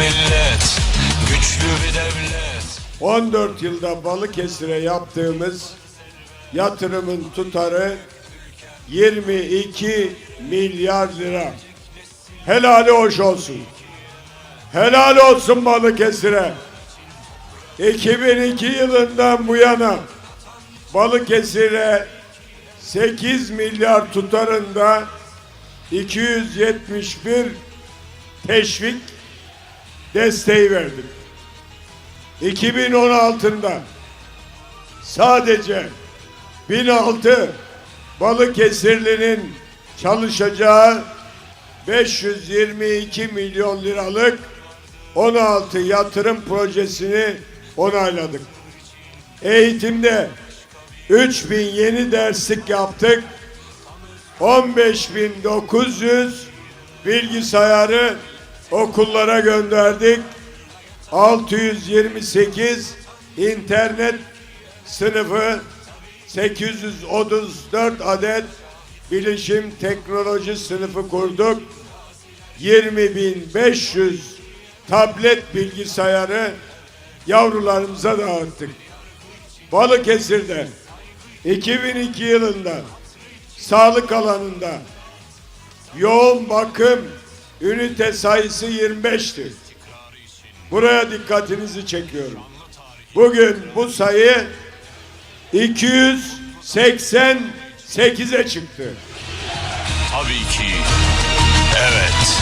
millet Güçlü bir devlet 14 yılda Balıkesir'e yaptığımız yatırımın tutarı 22 milyar lira. Helali hoş olsun. Helal olsun Balıkesir'e. 2002 yılından bu yana Balıkesir'e 8 milyar tutarında 271 teşvik desteği verdik. 2016'da sadece 1006 Balıkesirli'nin çalışacağı 522 milyon liralık 16 yatırım projesini onayladık. Eğitimde 3000 yeni derslik yaptık. 15.900 bilgisayarı okullara gönderdik. 628 internet sınıfı 834 adet bilişim teknoloji sınıfı kurduk. 20.500 tablet bilgisayarı yavrularımıza dağıttık. Balıkesir'de 2002 yılında sağlık alanında yoğun bakım ünite sayısı 25'ti. Buraya dikkatinizi çekiyorum. Bugün bu sayı 288'e çıktı. Tabii ki Evet